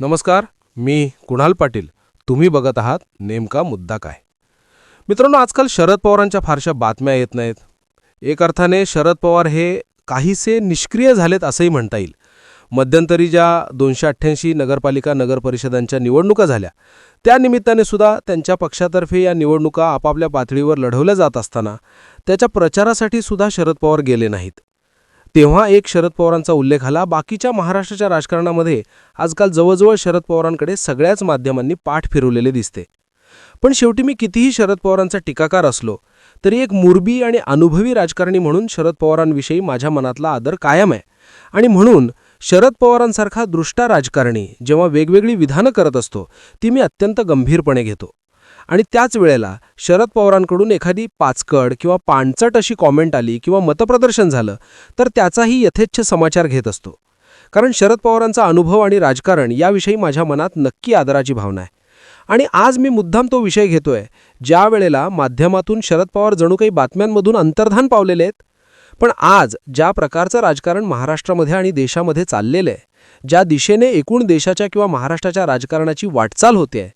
नमस्कार मी कुणाल पाटील. तुम्ही बघत आहात नेमका मुद्दा काय? मित्रांनो आजकाल शरद पवारांच्या फारशा बातम्या येत नाहीत. एक अर्थाने शरद पवार हे काहीसे निष्क्रिय झालेत असंही म्हणता येईल. मध्यंतरी ज्या दोनशे अठ्ठ्याऐंशी नगरपालिका नगरपरिषदांच्या निवडणुका झाल्या त्या निमित्ताने सुद्धा त्यांच्या पक्षातर्फे या निवडणुका आपापल्या पातळीवर लढवल्या जात असताना त्याच्या प्रचारासाठी सुद्धा शरद पवार गेले नाहीत. तेव्हा एक शरद पवारांचा उल्लेख आला. बाकीच्या महाराष्ट्राच्या राजकारणामध्ये आजकाल जवळजवळ शरद पवारांकडे सगळ्याच माध्यमांनी पाठ फिरवलेले दिसते. पण शेवटी मी कितीही शरद पवारांचा टीकाकार असलो तरी एक मुरबी आणि अनुभवी राजकारणी म्हणून शरद पवारांविषयी माझ्या मनातला आदर कायम आहे. आणि म्हणून शरद पवारांसारखा दृष्टा राजकारणी जेव्हा वेगवेगळी विधानं करत असतो ती मी अत्यंत गंभीरपणे घेतो. आणि त्याच वेळेला शरद पवारांकडून एखादी पाचकड किंवा पाणचट अशी कॉमेंट आली किंवा मतप्रदर्शन झालं तर त्याचाही यथेच्छ समाचार घेत असतो. कारण शरद पवारांचा अनुभव आणि राजकारण याविषयी माझ्या मनात नक्की आदराची भावना आहे. आणि आज मी मुद्दाम तो विषय घेतोय ज्या वेळेला माध्यमातून शरद पवार जणू काही बातम्यांमधून अंतर्धान पावलेले आहेत. पण आज ज्या प्रकारचं राजकारण महाराष्ट्रामध्ये आणि देशामध्ये चाललेलं आहे ज्या दिशेने एकूण देशाच्या किंवा महाराष्ट्राच्या राजकारणाची वाटचाल होते आहे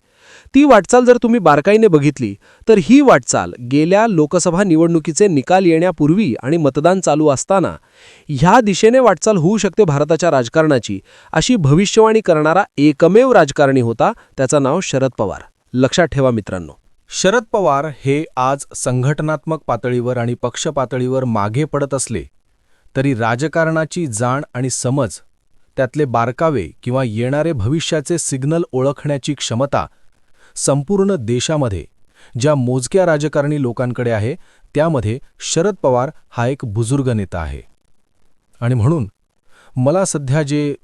ती वाटचाल जर तुम्ही बारकाईने बघितली तर ही वाटचाल गेल्या लोकसभा निवडणुकीचे निकाल येण्यापूर्वी आणि मतदान चालू असताना ह्या दिशेने वाटचाल होऊ शकते भारताच्या राजकारणाची अशी भविष्यवाणी करणारा एकमेव राजकारणी होता त्याचं नाव शरद पवार. लक्षात ठेवा मित्रांनो. शरद पवार हे आज संघटनात्मक पातळीवर आणि पक्ष पातळीवर मागे पडत असले तरी राजकारणाची जाण आणि समज त्यातले बारकावे किंवा येणारे भविष्याचे सिग्नल ओळखण्याची क्षमता संपूर्ण देशामध्ये ज्या मोजक्या राजकारणी लोकांकडे आहे त्यामध्ये शरद पवार हा एक बुजुर्ग नेता आहे. आणि म्हणून मला सध्या जे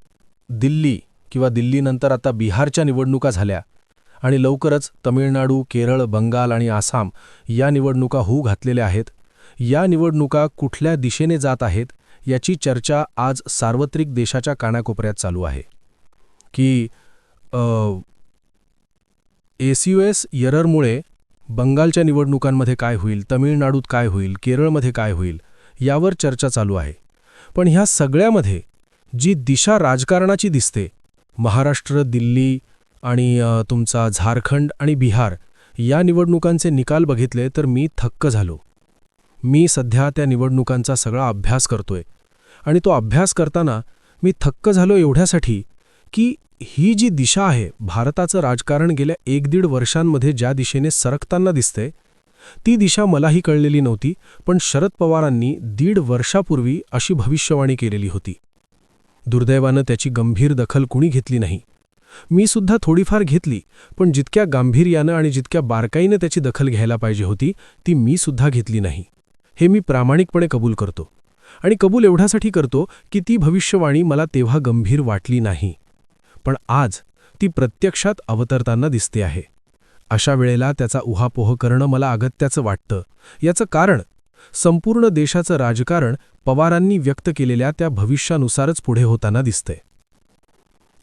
दिल्ली किंवा दिल्लीनंतर आता बिहारच्या निवडणुका झाल्या आणि लवकरच तमिळनाडू केरळ बंगाल आणि आसाम या निवडणुका होऊ घातलेल्या आहेत या निवडणुका कुठल्या दिशेने जात आहेत याची चर्चा आज सार्वत्रिक देशाच्या कानाकोपऱ्यात चालू आहे. की एसयूएस एररमुळे बंगालच्या निवडणुकांमध्ये काय होईल तमिळनाडूत काय होईल केरळमध्ये काय होईल यावर चर्चा चालू आहे. पण ह्या सगळ्यामध्ये जी दिशा राजकारणाची दिसते महाराष्ट्र दिल्ली आणि तुमचा झारखंड आणि बिहार या निवडणुकांचे निकाल बघितले तर मी थक्क झालो. मी सध्या त्या निवडणुकांचा सगळा अभ्यास करतोय आणि तो अभ्यास करताना मी थक्क झालो एवढ्यासाठी की ही जी दिशा आहे भारताचं राजकारण गेल्या एक दीड वर्षांमध्ये ज्या दिशेने सरकताना दिसते ती दिशा मलाही कळलेली नव्हती पण शरद पवारांनी दीड वर्षापूर्वी अशी भविष्यवाणी केलेली होती. दुर्दैवानं त्याची गंभीर दखल कुणी घेतली नाही. मी सुद्धा थोडीफार घेतली पण जितक्या गांभीर्यानं आणि जितक्या बारकाईनं त्याची दखल घ्यायला पाहिजे होती ती मी सुद्धा घेतली नाही. हे मी प्रामाणिकपणे कबूल करतो. आणि कबूल एवढ्यासाठी करतो की ती भविष्यवाणी मला तेव्हा गंभीर वाटली नाही. पण आज ती प्रत्यक्षात अवतरताना दिसते आहे. अशा वेळेला त्याचा उहापोह करणं मला अगत्याचं वाटतं. याचं कारण संपूर्ण देशाचं राजकारण पवारांनी व्यक्त केलेल्या त्या भविष्यानुसारच पुढे होताना दिसतंय.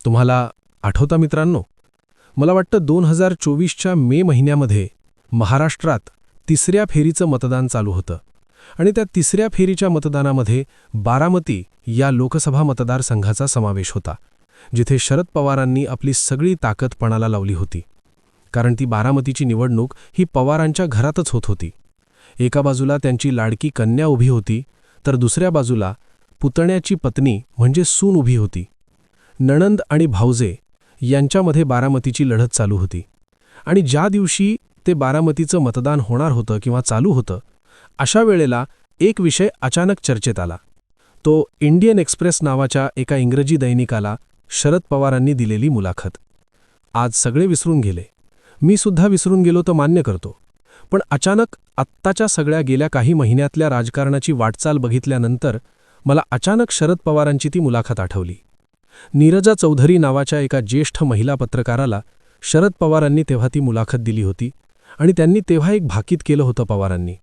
तुम्हाला आठवता मित्रांनो? मला वाटतं दोन हजार चोवीसच्या मे महिन्यामध्ये महाराष्ट्रात तिसऱ्या फेरीचं मतदान चालू होतं. आणि त्या तिसऱ्या फेरीच्या मतदानामध्ये बारामती या लोकसभा मतदारसंघाचा समावेश होता. जिथे शरद पवारांनी आपली सगळी ताकद पणाला लावली होती. कारण ती बारामतीची निवडणूक ही पवारांच्या घरातच होत होती. एका बाजूला त्यांची लाडकी कन्या उभी होती तर दुसऱ्या बाजूला पुतण्याची पत्नी म्हणजे सून उभी होती. नणंद आणि भाऊजे यांच्यामध्ये बारामतीची लढत चालू होती. आणि ज्या दिवशी ते बारामतीचं मतदान होणार होतं किंवा चालू होतं अशा वेळेला एक विषय अचानक चर्चेत आला. तो इंडियन एक्सप्रेस नावाच्या एका इंग्रजी दैनिकाला शरद पवारांनी दिलेली मुलाखत. आज सगळे विसरून गेले. मी सुद्धा विसरून गेलो तर मान्य करतो. पण अचानक आत्ताच्या सगळ्या गेल्या काही महिन्यातल्या राजकारणाची वाटचाल बघितल्यानंतर मला अचानक शरद पवारांची ती मुलाखत आठवली. नीरजा चौधरी नावाच्या एका ज्येष्ठ महिला पत्रकाराला शरद पवारांनी तेव्हा ती मुलाखत दिली होती आणि त्यांनी तेव्हा एक भाकीत केलं होतं पवारांनी.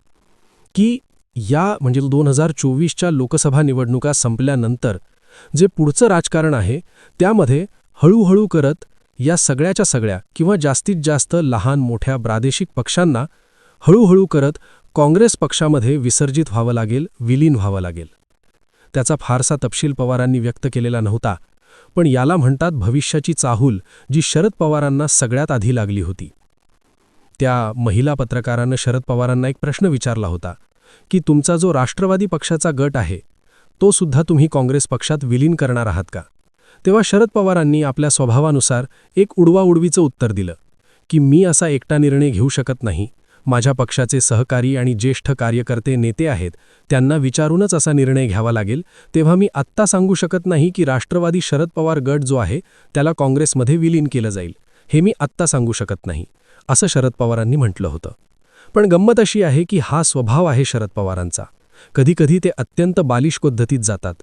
की या म्हणजे दोन हजार चोवीसच्या लोकसभा निवडणुका संपल्यानंतर जे पुढचं राजकारण आहे त्यामध्ये हळूहळू करत या सगळ्याच्या सगळ्या किंवा जास्तीत जास्त लहान मोठ्या प्रादेशिक पक्षांना हळूहळू करत काँग्रेस पक्षामध्ये विसर्जित व्हावं लागेल विलीन व्हावं लागेल. त्याचा फारसा तपशील पवारांनी व्यक्त केलेला नव्हता पण याला म्हणतात भविष्याची चाहूल जी शरद पवारांना सगळ्यात आधी लागली होती. त्या महिला पत्रकारानं शरद पवारांना एक प्रश्न विचारला होता की तुमचा जो राष्ट्रवादी पक्षाचा गट आहे तो सुद्धा तुम्ही काँग्रेस पक्षात विलीन करणार आहात का? तेव्हा शरद पवारांनी आपल्या स्वभावानुसार एक उडवाउडवीचं उत्तर दिलं की मी असा एकटा निर्णय घेऊ शकत नाही. माझ्या पक्षाचे सहकारी आणि ज्येष्ठ कार्यकर्ते नेते आहेत त्यांना विचारूनच असा निर्णय घ्यावा लागेल. तेव्हा मी आत्ता सांगू शकत नाही की राष्ट्रवादी शरद पवार गट जो आहे त्याला काँग्रेसमध्ये विलीन केलं जाईल. हे मी आत्ता सांगू शकत नाही असं शरद पवारांनी म्हटलं होतं. पण गंमत अशी आहे की हा स्वभाव आहे शरद पवारांचा. कधीकधी ते अत्यंत बालिश पद्धतीत जातात.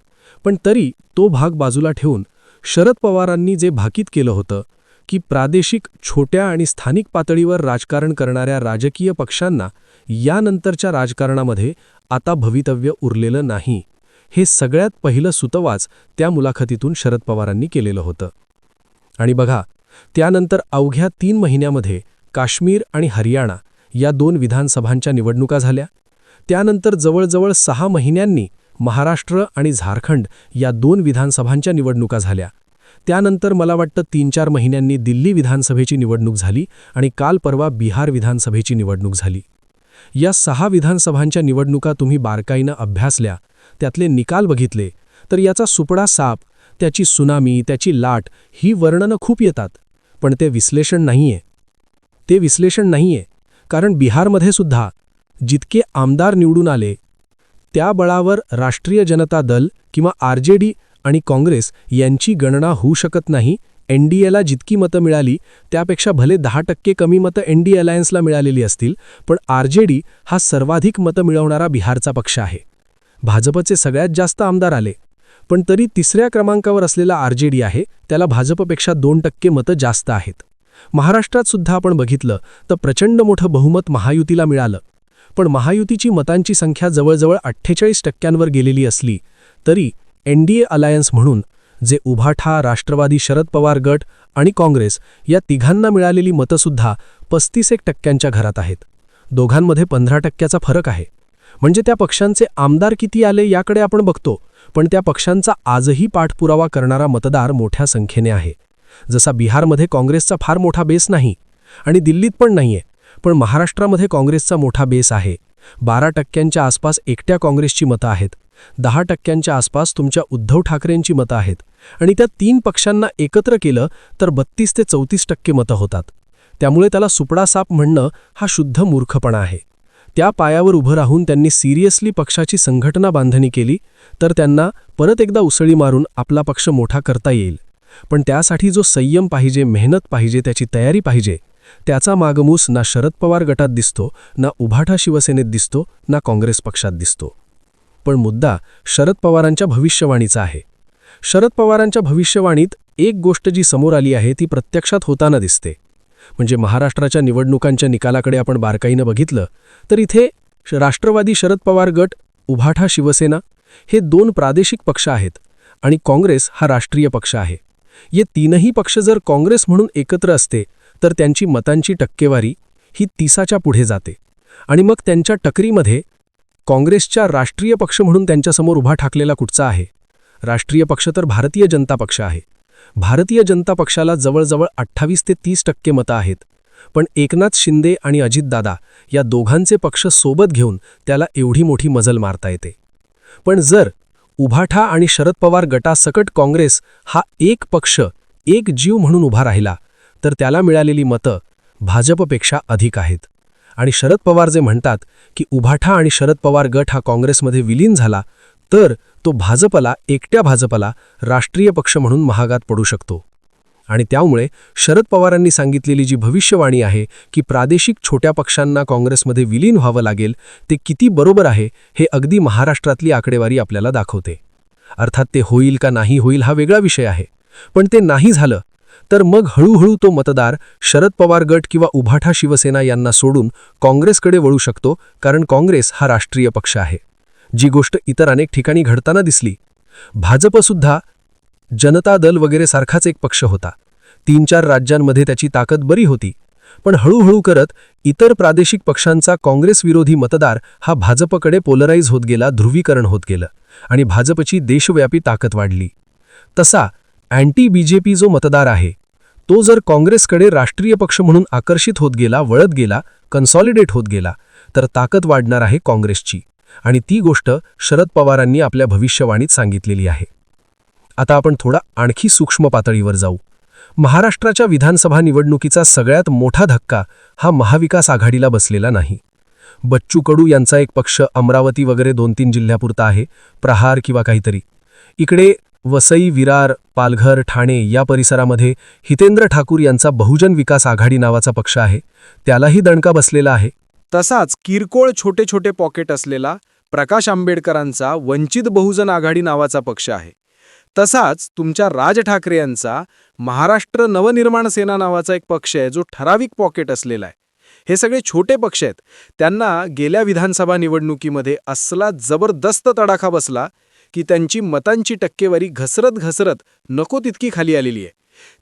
पण तरी तो भाग बाजूला ठेवून शरद पवारांनी जे भाकीत केलं होतं की प्रादेशिक छोट्या आणि स्थानिक पातळीवर राजकारण करणाऱ्या राजकीय पक्षांना यानंतरच्या राजकारणामध्ये आता भवितव्य उरलेलं नाही हे सगळ्यात पहिलं सुतवाच त्या मुलाखतीतून शरद पवारांनी केलेलं होतं. आणि बघा त्यानंतर अवघ्या तीन महिन्यामध्ये काश्मीर आणि हरियाणा या दोन विधानसभांच्या निवडणुका झाल्या त्यानंतर जवळजवळ सहा महिन्यांनी महाराष्ट्र आणि झारखंड या दोन विधानसभांच्या निवडणुका झाल्या. त्यानंतर मला वाटतं तीन चार महिन्यांनी दिल्ली विधानसभेची निवडणूक झाली आणि काल परवा बिहार विधानसभेची निवडणूक झाली. या सहा विधानसभांच्या निवडणुका तुम्ही बारकाईनं अभ्यासल्या त्यातले निकाल बघितले तर याचा सुपडा साप त्याची सुनामी त्याची लाट ही वर्णनं खूप येतात पण ते विश्लेषण नाहीये. ते विश्लेषण नाहीये कारण बिहारमध्ये सुद्धा जितके आमदार निवडून आले त्या बळावर राष्ट्रीय जनता दल किंवा आरजेडी आणि काँग्रेस यांची गणना होऊ शकत नाही एनडीएला जितकी मतं मिळाली त्यापेक्षा भले दहा टक्के कमी मतं एनडीए अलायन्सला मिळालेली असतील पण आरजेडी हा सर्वाधिक मतं मिळवणारा बिहारचा पक्ष आहे. भाजपचे सगळ्यात जास्त आमदार आले पण तरी तिसऱ्या क्रमांकावर असलेला आरजेडी आहे त्याला भाजपपेक्षा दोन टक्के मतं जास्त आहेत. महाराष्ट्रात सुद्धा आपण बघितलं तर प्रचंड मोठं बहुमत महायुतीला मिळालं. पण महायुतीची मतांची संख्या जवळजवळ अठ्ठेचाळीस टक्क्यांवर गेलेली असली तरी एनडीए अलायन्स म्हणून जे उभाठा राष्ट्रवादी शरद पवार गट आणि काँग्रेस या तिघांना मिळालेली मतंसुद्धा पस्तीस एक टक्क्यांच्या घरात आहेत. दोघांमध्ये पंधरा टक्क्याचा फरक आहे. म्हणजे त्या पक्षांचे आमदार किती आले याकडे आपण बघतो पण त्या पक्षांचा आजही पाठपुरावा करणारा मतदार मोठ्या संख्येने आहे. जसा बिहारमध्ये काँग्रेसचा फार मोठा बेस नाही आणि दिल्लीत पण नाहीये पण महाराष्ट्रामध्ये काँग्रेसचा मोठा बेस आहे. बारा टक्क्यांच्या आसपास एकट्या काँग्रेसची मतं आहेत. दहा टक्क्यांच्या आसपास तुमच्या उद्धव ठाकरेंची मतं आहेत. आणि त्या तीन पक्षांना एकत्र केलं तर बत्तीस ते चौतीस टक्के मतं होतात. त्यामुळे त्याला सुपडा साप म्हणणं हा शुद्ध मूर्खपणा आहे. त्या पायावर उभं राहून त्यांनी सिरियसली पक्षाची संघटना बांधणी केली तर त्यांना परत एकदा उसळी मारून आपला पक्ष मोठा करता येईल. पण त्यासाठी जो संयम पाहिजे मेहनत पाहिजे त्याची तयारी पाहिजे त्याचा मागमूस ना शरद पवार गटात दिसतो ना उभाठा शिवसेनेत दिसतो ना काँग्रेस पक्षात दिसतो. पण मुद्दा शरद पवारांच्या भविष्यवाणीचा आहे. शरद पवारांच्या भविष्यवाणीत एक गोष्ट जी समोर आली आहे ती प्रत्यक्षात होताना दिसते. म्हणजे महाराष्ट्राच्या निवडणुकांच्या निकालाकडे आपण बारकाईनं बघितलं तर इथे राष्ट्रवादी शरद पवार गट उभाठा शिवसेना हे दोन प्रादेशिक पक्ष आहेत आणि काँग्रेस हा राष्ट्रीय पक्ष आहे. ये तीनही पक्ष जर काँग्रेस म्हणून एकत्र असते तर त्यांची मतांची टक्केवारी ही तिसाच्या पुढे जाते. आणि मग त्यांच्या टकरीमध्ये काँग्रेसच्या राष्ट्रीय पक्ष म्हणून त्यांच्यासमोर उभा ठाकलेला कुठचा आहे? राष्ट्रीय पक्ष तर भारतीय जनता पक्ष आहे. भारतीय जनता पक्षाला जवळजवळ अठ्ठावीस ते तीस टक्के मतं आहेत. पण एकनाथ शिंदे आणि अजितदादा या दोघांचे पक्ष सोबत घेऊन त्याला एवढी मोठी मजल मारता येते. पण जर उभाठा आणि शरद पवार गटासकट काँग्रेस हा एक पक्ष एक जीव म्हणून उभा राहिला तर त्याला मिळालेली मतं भाजपपेक्षा अधिक आहेत. आणि शरद पवार जे म्हणतात की उभाठा आणि शरद पवार गट हा काँग्रेसमध्ये विलीन झाला तर तो भाजपला एकट्या भाजपला राष्ट्रीय पक्ष म्हणून महागात पडू शकतो. आणि त्यामुळे शरद पवारांनी सांगितलेली जी भविष्यवाणी आहे की प्रादेशिक छोट्या पक्षांना काँग्रेसमध्ये विलीन व्हावं लागेल ते किती बरोबर आहे हे अगदी महाराष्ट्रातली आकडेवारी आपल्याला दाखवते. अर्थात ते होईल का नाही होईल हा वेगळा विषय आहे. पण ते नाही झालं तर मग हळूहळू तो मतदार शरद पवार गट किंवा उभाठा शिवसेना यांना सोडून काँग्रेसकडे वळू शकतो कारण काँग्रेस हा राष्ट्रीय पक्ष आहे. जी गोष्ट इतर अनेक ठिकाणी घडताना दिसली. भाजपसुद्धा जनता दल वगैरे सारखाच एक पक्ष होता. तीन चार राज्यांमध्ये त्याची ताकद बरी होती. पण हळूहळू करत इतर प्रादेशिक पक्षांचा काँग्रेसविरोधी मतदार हा भाजपकडे पोलराईज होत गेला ध्रुवीकरण होत गेलं आणि भाजपची देशव्यापी ताकद वाढली. तसा अँटी बीजेपी जो मतदार आहे तो जर काँग्रेसकडे राष्ट्रीय पक्ष म्हणून आकर्षित होत गेला वळत गेला कन्सॉलिडेट होत गेला तर ताकद वाढणार आहे काँग्रेसची. आणि ती गोष्ट शरद पवारांनी आपल्या भविष्यवाणीत सांगितलेली आहे. आता आपण थोडा आणखी सूक्ष्म पातळीवर जाऊ. महाराष्ट्राच्या विधानसभा निवडणुकीचा सगळ्यात मोठा धक्का हा महाविकास आघाडीला बसलेला नाही. बच्चू कडू यांचा एक पक्ष अमरावती वगैरे दोन तीन जिल्ह्यापुरता आहे प्रहार किंवा काहीतरी. इकडे वसई विरार पालघर ठाणे या परिसरामध्ये हितेंद्र ठाकूर यांचा बहुजन विकास आघाडी नावाचा पक्ष आहे. त्यालाही दणका बसलेला आहे. तसाच किरकोळ छोटे छोटे पॉकेट असलेला प्रकाश आंबेडकरांचा वंचित बहुजन आघाडी नावाचा पक्ष आहे. तसाच तुमच्या राज ठाकरे यांचा महाराष्ट्र नवनिर्माण सेना नावाचा एक पक्ष आहे जो ठराविक पॉकेट असलेला आहे. हे सगळे छोटे पक्ष आहेत. त्यांना गेल्या विधानसभा निवडणुकीमध्ये असला जबरदस्त तडाखा बसला की त्यांची मतांची टक्केवारी घसरत घसरत नको तितकी खाली आलेली आहे.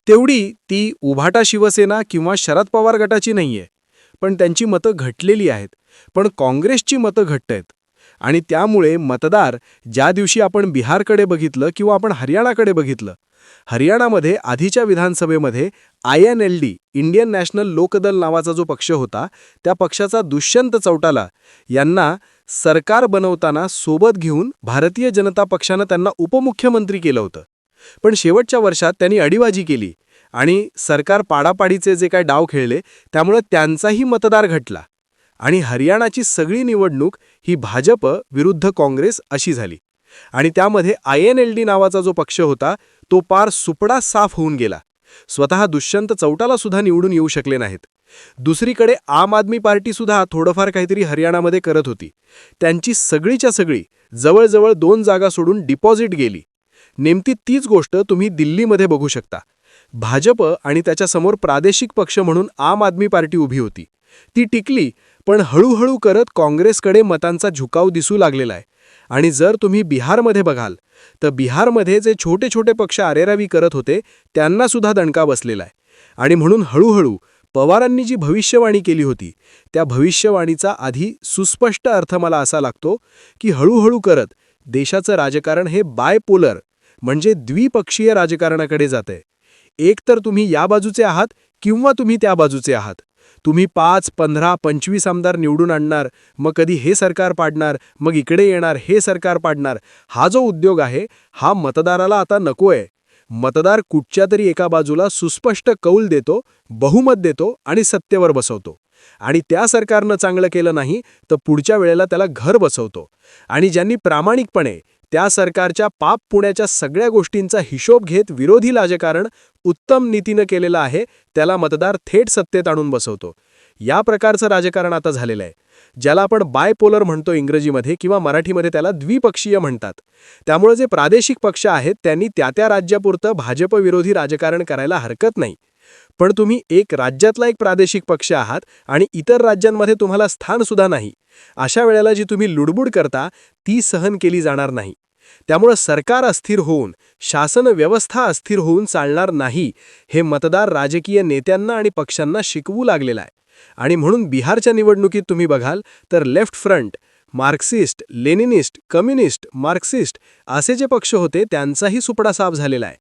तेवढी ती उभाटा शिवसेना किंवा शरद पवार गटाची नाहीये. पण त्यांची मतं घटलेली आहेत. पण काँग्रेसची मतं घट्ट आहेत. आणि त्यामुळे मतदार ज्या दिवशी आपण बिहारकडे बघितलं किंवा आपण हरियाणाकडे बघितलं हरियाणामध्ये आधीच्या विधानसभेमध्ये I N L D Indian National Lokdal नावाचा जो पक्ष होता त्या पक्षाचा दुष्यंत चौटाला यांना सरकार बनवताना सोबत घेऊन भारतीय जनता पक्षानं त्यांना उपमुख्यमंत्री केलं होतं. पण शेवटच्या वर्षात त्यांनी अडीबाजी केली आणि सरकार पाडापाडीचे जे काय डाव खेळले त्यामुळे त्यांचाही मतदार घटला आणि हरियाणाची सगळी निवडणूक ही भाजप विरुद्ध काँग्रेस अशी झाली. आणि त्यामध्ये आय एन एल डी नावाचा जो पक्ष होता तो पार सुपडा साफ होऊन गेला. स्वतः दुष्यंत चौटाला सुद्धा निवडून येऊ शकले नाहीत. दुसरीकडे आम आदमी पार्टी सुद्धा थोडंफार काहीतरी हरियाणामध्ये करत होती. त्यांची सगळीच्या सगळी जवळजवळ दोन जागा सोडून डिपॉझिट गेली. नेमकी तीच गोष्ट तुम्ही दिल्लीमध्ये बघू शकता. भाजप आणि त्याच्यासमोर प्रादेशिक पक्ष म्हणून आम आदमी पार्टी उभी होती. ती टिकली पण हळूहळू करत काँग्रेसकडे मतांचा झुकाव दिसू लागलेला आहे. आणि जर तुम्ही बिहारमध्ये बघाल तर बिहारमध्ये जे छोटे छोटे पक्ष आरेरावी करत होते त्यांना सुद्धा दणका बसलेला आहे. आणि म्हणून हळूहळू पवारांनी जी भविष्यवाणी केली होती त्या भविष्यवाणीचा आधी सुस्पष्ट अर्थ मला असा लागतो की हळूहळू करत देशाचं राजकारण हे बायपोलर म्हणजे द्विपक्षीय राजकारणाकडे जातंय. एक तर तुम्ही या बाजूचे आहात किंवा तुम्ही त्या बाजूचे आहात. तुम्ही पाच पंधरा पंचवीस आमदार निवडून आणणार मग कधी हे सरकार पाडणार मग इकडे येणार हे सरकार पाडणार हा जो उद्योग आहे हा मतदाराला आता नकोय. मतदार कुठच्या तरी एका बाजूला सुस्पष्ट कौल देतो बहुमत देतो आणि सत्तेवर बसवतो. आणि त्या सरकारनं चांगलं केलं नाही तर पुढच्या वेळेला त्याला घर बसवतो. आणि ज्यांनी प्रामाणिकपणे त्या सरकारच्या पाप पुण्याच्या सगळ्या गोष्टींचा हिशोब घेत विरोधी राजकारण उत्तम नीतीनं केलेलं आहे त्याला मतदार थेट सत्तेत आणून बसवतो. या प्रकारचं राजकारण आता झालेलं आहे. ज्याला आपण बायपोलर म्हणतो इंग्रजीमध्ये किंवा मराठीमध्ये त्याला द्विपक्षीय म्हणतात. त्यामुळे जे प्रादेशिक पक्ष आहेत त्यांनी त्या त्या राज्यापुरतं भाजपविरोधी राजकारण करायला हरकत नाही. पण तुम्ही एक राज्यातला एक प्रादेशिक पक्ष आहात आणि इतर राज्यांमध्ये तुम्हाला स्थानसुद्धा नाही. अशा वेळेला जी तुम्ही लुडबुड करता ती सहन केली जाणार नाही. त्यामुळं सरकार अस्थिर होऊन शासन व्यवस्था अस्थिर होऊन चालणार नाही हे मतदार राजकीय नेत्यांना आणि पक्षांना शिकवू लागलेलं आहे. आणि म्हणून बिहारच्या निवडणुकीत तुम्ही बघाल तर left front Marxist Leninist communist Marxist असे जे पक्ष होते त्यांचाही सुपडा साफ झालेला आहे.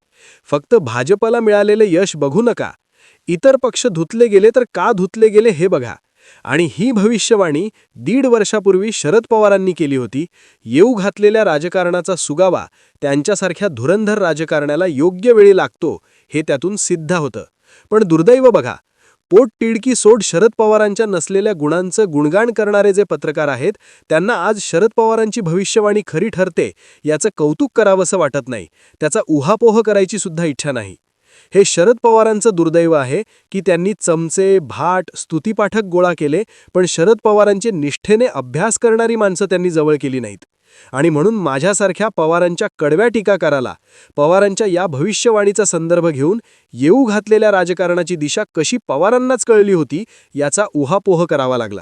फक्त भाजपला मिळालेले यश बघू नका. इतर पक्ष धुतले गेले तर का धुतले गेले हे बघा. आणि ही भविष्यवाणी दीड वर्षापूर्वी शरद पवारांनी केली होती. येऊ घातलेल्या राजकारणाचा सुगावा त्यांच्यासारख्या धुरंधर राजकारण्याला योग्य वेळी लागतो हे त्यातून सिद्ध होतं. पण दुर्दैव बघा पोट टिडकी सोड शरद पवारांच्या नसलेल्या गुणांचं गुणगान करणारे जे पत्रकार आहेत त्यांना आज शरद पवारांची भविष्यवाणी खरी ठरते याचं कौतुक करावंसं वाटत नाही. त्याचा उहापोह करायची सुद्धा इच्छा नाही. हे शरद पवारांचं दुर्दैव आहे की त्यांनी चमचे भाट स्तुतीपाठक गोळा केले पण शरद पवारांचे निष्ठेने अभ्यास करणारी माणसं त्यांनी जवळ केली नाहीत. आणि म्हणून माझ्यासारख्या पवारांच्या कडव्या टीकाकाराला पवारांच्या या भविष्यवाणीचा संदर्भ घेऊन येऊ घातलेल्या राजकारणाची दिशा कशी पवारांनाच कळली होती याचा उहापोह करावा लागला.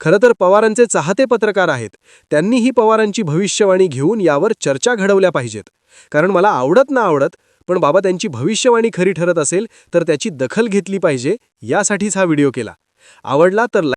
खरं तर पवारांचे चाहते पत्रकार आहेत त्यांनीही पवारांची भविष्यवाणी घेऊन यावर चर्चा घडवल्या पाहिजेत. कारण मला आवडत ना आवडत पण बाबा त्यांची भविष्यवाणी खरी ठरत असेल तर त्याची दखल घेतली पाहिजे यासाठीच हा व्हिडिओ केला. आवडला तर